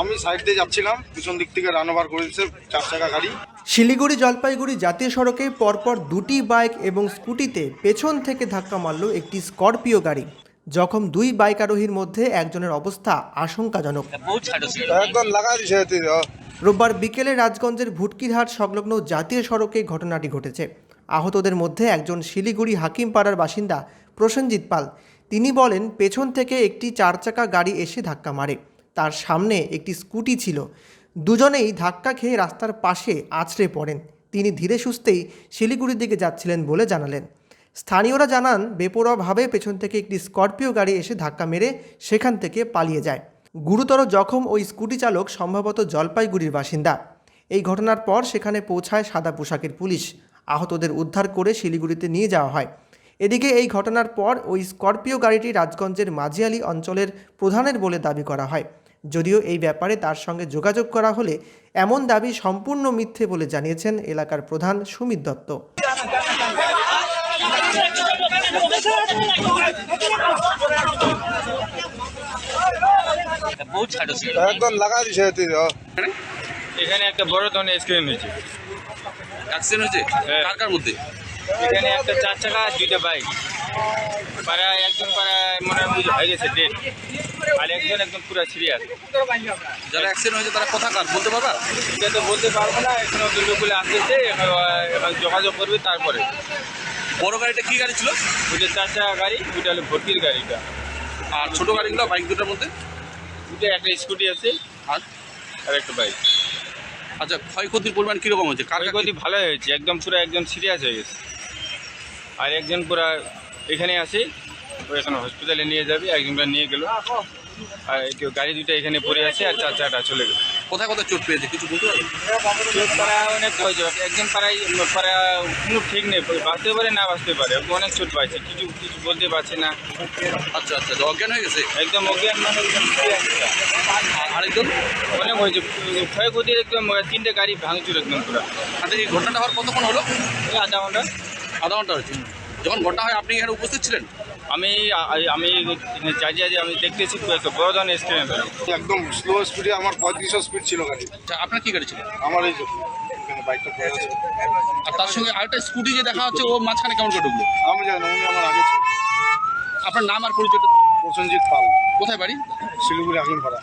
আমি সাইড দিয়ে যাচ্ছিলাম পিছন দিক থেকে রান ওভার করেছে চার চাকা গাড়ি। শিলিগুড়ি জলপাইগুড়ি জাতীয় সড়কে পরপর দুটি বাইক এবং স্কুটিতে পেছন থেকে ধাক্কা মারল একটি স্করপিও গাড়ি। জখম দুই বাইক আরোহীর মধ্যে একজনের অবস্থা আশঙ্কাজনক। একদম লাগা দিছে রোববার বিকেলে রাজগঞ্জের ভুটকিরহাট সংলগ্ন জাতীয় সড়কে ঘটনাটি ঘটেছে। আহতদের মধ্যে একজন শিলিগুড়ি হাকিমপাড়ার বাসিন্দা প্রসেনজিৎ পাল। তিনি বলেন পেছন থেকে একটি চার চাকা গাড়ি এসে ধাক্কা মারে। তার সামনে একটি স্কুটি ছিল। দুজনেই ধাক্কা খেয়ে রাস্তার পাশে আছড়ে পড়েন। তিনি ধীরে সুস্থেই শিলিগুড়ির দিকে যাচ্ছিলেন বলে জানালেন। স্থানীয়রা জানান, বেপরোয়াভাবে পেছন থেকে একটি স্করপিও গাড়ি এসে ধাক্কা মেরে সেখান থেকে পালিয়ে যায়। গুরুতর জখম ওই স্কুটি চালক, সম্ভবত জলপাইগুড়ির বাসিন্দা। এই ঘটনার পর সেখানে পৌঁছায় সাদা পোশাকের পুলিশ। আহতদের উদ্ধার করে শিলিগুড়িতে নিয়ে যাওয়া হয়। এদিকে এই ঘটনার পর ওই স্করপিও গাড়িটি রাজগঞ্জের মাঝিয়ালি অঞ্চলের প্রধানের বলে দাবি করা হয়। যদিও এই ব্যাপারে তার সঙ্গে যোগাযোগ করা হলে এমন দাবি সম্পূর্ণ মিথ্যে বলে জানিয়েছেন এলাকার প্রধান সুমিত দত্ত। একদম লাগা দিছে এখানে একটা বড় ধরনের স্ক্রিন হয়েছে। অ্যাক্সিডেন্ট হয়েছে? হ্যাঁ। কার কার মধ্যে? এখানে একটা চার চাকা আর দুইটা বাইক পাড়া একজন পাড়া মনে হয় গেছে ডেট আর একজন একদম পুরো সিরিয়াস যারা অ্যাক্সিডেন্ট হয়েছে তারা কোথাকার বলতে পারবা? এটা তো বলতে পারব না এখনও দুর্গগুলো আসতেছে যোগাযোগ করবে তারপরে। বড় গাড়িটা কি গাড়ি ছিল? দুটো চার চাকা গাড়ি দুটা হলো ভর্তির গাড়িটা। আর ছোট গাড়িগুলো বাইক দুটোর মধ্যে? দুটো একটা স্কুটি আছে। আর? আর একটা বাইক আচ্ছা ক্ষয়ক্ষতির পরিমাণ কীরকম হচ্ছে কার ক্ষয়ক্ষতি ভালো হয়েছে একদম পুরো একদম সিরিয়াস হয়ে গেছে। আর একজন পুরো এখানে আসি ওই এখন হসপিটালে নিয়ে যাবে একজনটা নিয়ে গেল। আর গাড়ি দুটো এখানে পড়ে আছে আর চার চারটা চলে গেল। কোথায় কোথায় চোট পেয়েছে? কিছু পারবে? চোট পাড়া অনেক হয়েছে একজন পাড়ায় পাড়া কোনো ঠিক নেই বাঁচতে পারে না বাঁচতে পারে অনেক চোট পাইছে কিছু কিছু বলতে পারছে না। আচ্ছা আচ্ছা অজ্ঞান হয়ে গেছে? একদম অজ্ঞান মানে আরেকজন? অনেক হয়েছে ক্ষয়ক্ষতির একদম তিনটে গাড়ি ভাঙচুর একদম পুরো। আচ্ছা এই ঘটনাটা হওয়ার কতক্ষণ হলো? আধা ঘণ্টা। আধা ঘণ্টা হয়েছে। যখন ঘটনা হয় আপনি এখানে উপস্থিত ছিলেন? আমি আমি চাই যে আমি দেখতেছি বড় ধরনের একদম স্লো স্পিডে আমার পঁয়ত্রিশশো স্পিড ছিল গাড়ি। আপনার কি গাড়ি ছিল? আমার এই যে বাইকটা পড়ে আছে। আর তার সঙ্গে আরেকটা স্কুটি যে দেখা হচ্ছে ও মাঝখানে কেমন করে ঢুকলো? আমি জানি উনি আমার আগে ছিল। আপনার নাম আর পরিচয়টা? প্রসেনজিৎ পাল। কোথায় বাড়ি? শিলিগুড়ি হাকিম পাড়া